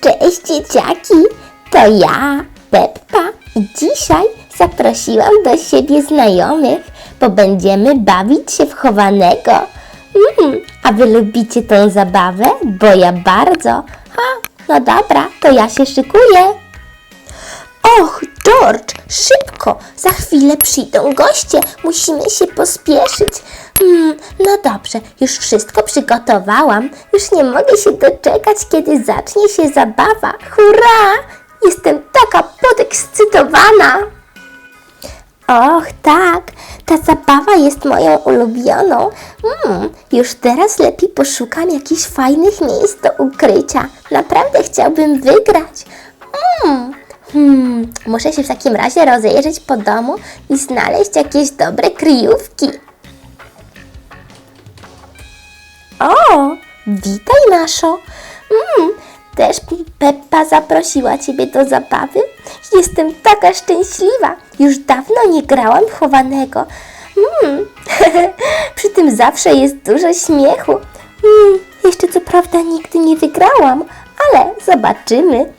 Cześć dzieciaki, to ja, Peppa i dzisiaj zaprosiłam do siebie znajomych, bo będziemy bawić się w chowanego. Mm, a wy lubicie tą zabawę? Bo ja bardzo. A, no dobra, to ja się szykuję. Och, George, szybko! Za chwilę przyjdą goście. Musimy się pospieszyć. Hmm, no dobrze, już wszystko przygotowałam. Już nie mogę się doczekać, kiedy zacznie się zabawa. Hurra! Jestem taka podekscytowana. Och, tak, ta zabawa jest moją ulubioną. Mm, już teraz lepiej poszukam jakichś fajnych miejsc do ukrycia. Naprawdę chciałbym wygrać. Mm, hmm, muszę się w takim razie rozejrzeć po domu i znaleźć jakieś dobre kryjówki. O, witaj Maszo. Mm, też Peppa zaprosiła Ciebie do zabawy? Jestem taka szczęśliwa. Już dawno nie grałam chowanego. Mm, przy tym zawsze jest dużo śmiechu. Mm, jeszcze co prawda nigdy nie wygrałam, ale zobaczymy.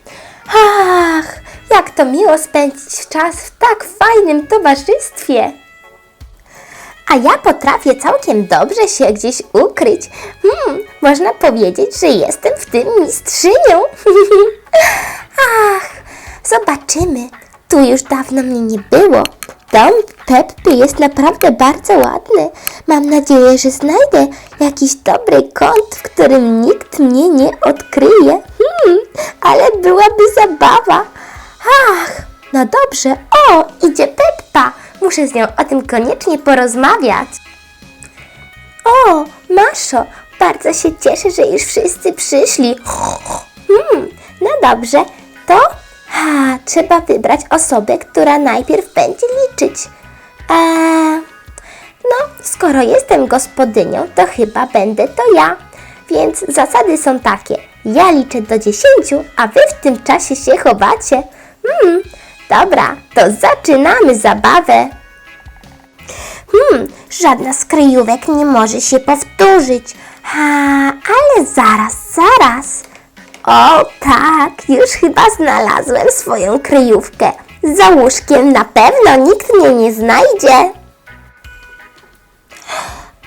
Ach, jak to miło spędzić czas w tak fajnym towarzystwie. A ja potrafię całkiem dobrze się gdzieś ukryć. Hmm, można powiedzieć, że jestem w tym mistrzynią. Ach, zobaczymy. Tu już dawno mnie nie było. Dom Peppy jest naprawdę bardzo ładny. Mam nadzieję, że znajdę jakiś dobry kąt, w którym nikt mnie nie odkryje. Hmm, ale byłaby zabawa. Ach, no dobrze. O, idzie Peppa. Muszę z nią o tym koniecznie porozmawiać. O, Maszo, bardzo się cieszę, że już wszyscy przyszli. Hmm, no dobrze, to ha, trzeba wybrać osobę, która najpierw będzie liczyć. Eee, no, skoro jestem gospodynią, to chyba będę to ja. Więc zasady są takie. Ja liczę do dziesięciu, a wy w tym czasie się chowacie. Hmm, dobra, to zaczynamy zabawę. Hmm, żadna z kryjówek nie może się powtórzyć. Ha, ale zaraz, zaraz. O tak, już chyba znalazłem swoją kryjówkę. Za łóżkiem na pewno nikt mnie nie znajdzie.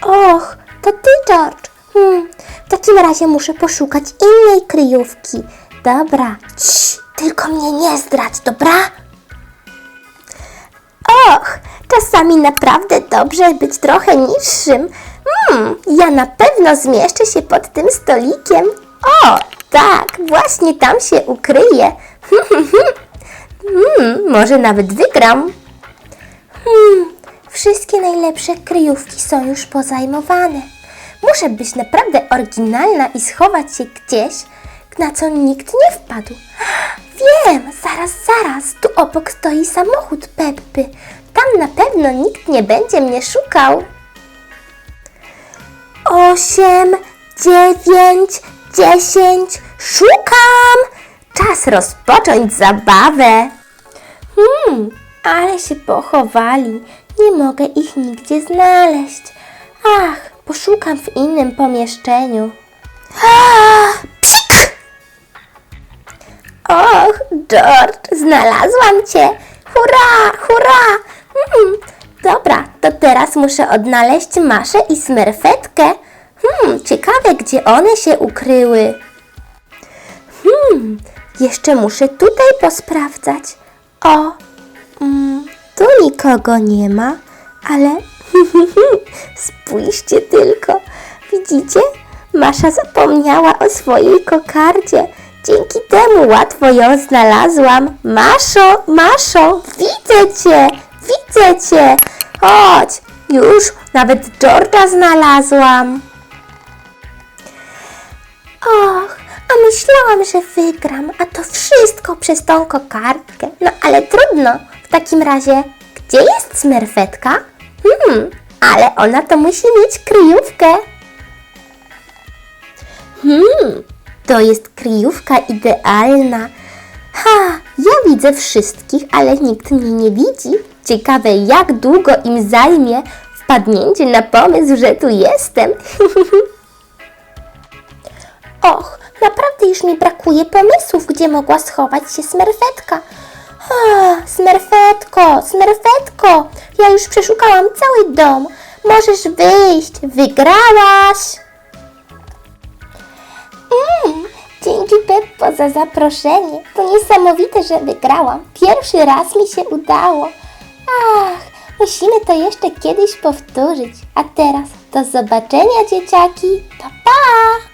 Och, to ty, George. Hmm, w takim razie muszę poszukać innej kryjówki. Dobra, Cii, tylko mnie nie zdradź, dobra? Och, czasami naprawdę dobrze być trochę niższym. Hmm, ja na pewno zmieszczę się pod tym stolikiem. O, tak, właśnie tam się ukryję. Hmm, może nawet wygram. Hmm, wszystkie najlepsze kryjówki są już pozajmowane. Muszę być naprawdę oryginalna i schować się gdzieś, na co nikt nie wpadł. Wiem, zaraz, zaraz, tu obok stoi samochód Peppy. Tam na pewno nikt nie będzie mnie szukał. Osiem, dziewięć, dziesięć, szukam! Czas rozpocząć zabawę. Hmm, ale się pochowali. Nie mogę ich nigdzie znaleźć. Ach, poszukam w innym pomieszczeniu. Och, George, znalazłam cię! Hurra, hurra! Hmm, dobra, to teraz muszę odnaleźć Maszę i Smerfetkę. Hmm, ciekawe, gdzie one się ukryły. Hmm, jeszcze muszę tutaj posprawdzać. O, mm, tu nikogo nie ma, ale spójrzcie tylko. Widzicie? Masza zapomniała o swojej kokardzie. Dzięki temu łatwo ją znalazłam. Maszo, Maszo, widzę cię, widzę cię. Chodź, już nawet George'a znalazłam. Och, a myślałam, że wygram, a to wszystko przez tą kokardkę. No ale trudno. W takim razie, gdzie jest smerfetka? Hmm, ale ona to musi mieć kryjówkę. Hmm, to jest kryjówka idealna. Ha, ja widzę wszystkich, ale nikt mnie nie widzi. Ciekawe, jak długo im zajmie wpadnięcie na pomysł, że tu jestem. Och, Naprawdę już mi brakuje pomysłów, gdzie mogła schować się smerfetka. Ah, smerfetko, smerfetko, ja już przeszukałam cały dom. Możesz wyjść, wygrałaś. Dzięki Peppo za zaproszenie. To niesamowite, że wygrałam. Pierwszy raz mi się udało. Ach, musimy to jeszcze kiedyś powtórzyć. A teraz do zobaczenia, dzieciaki. Pa, pa!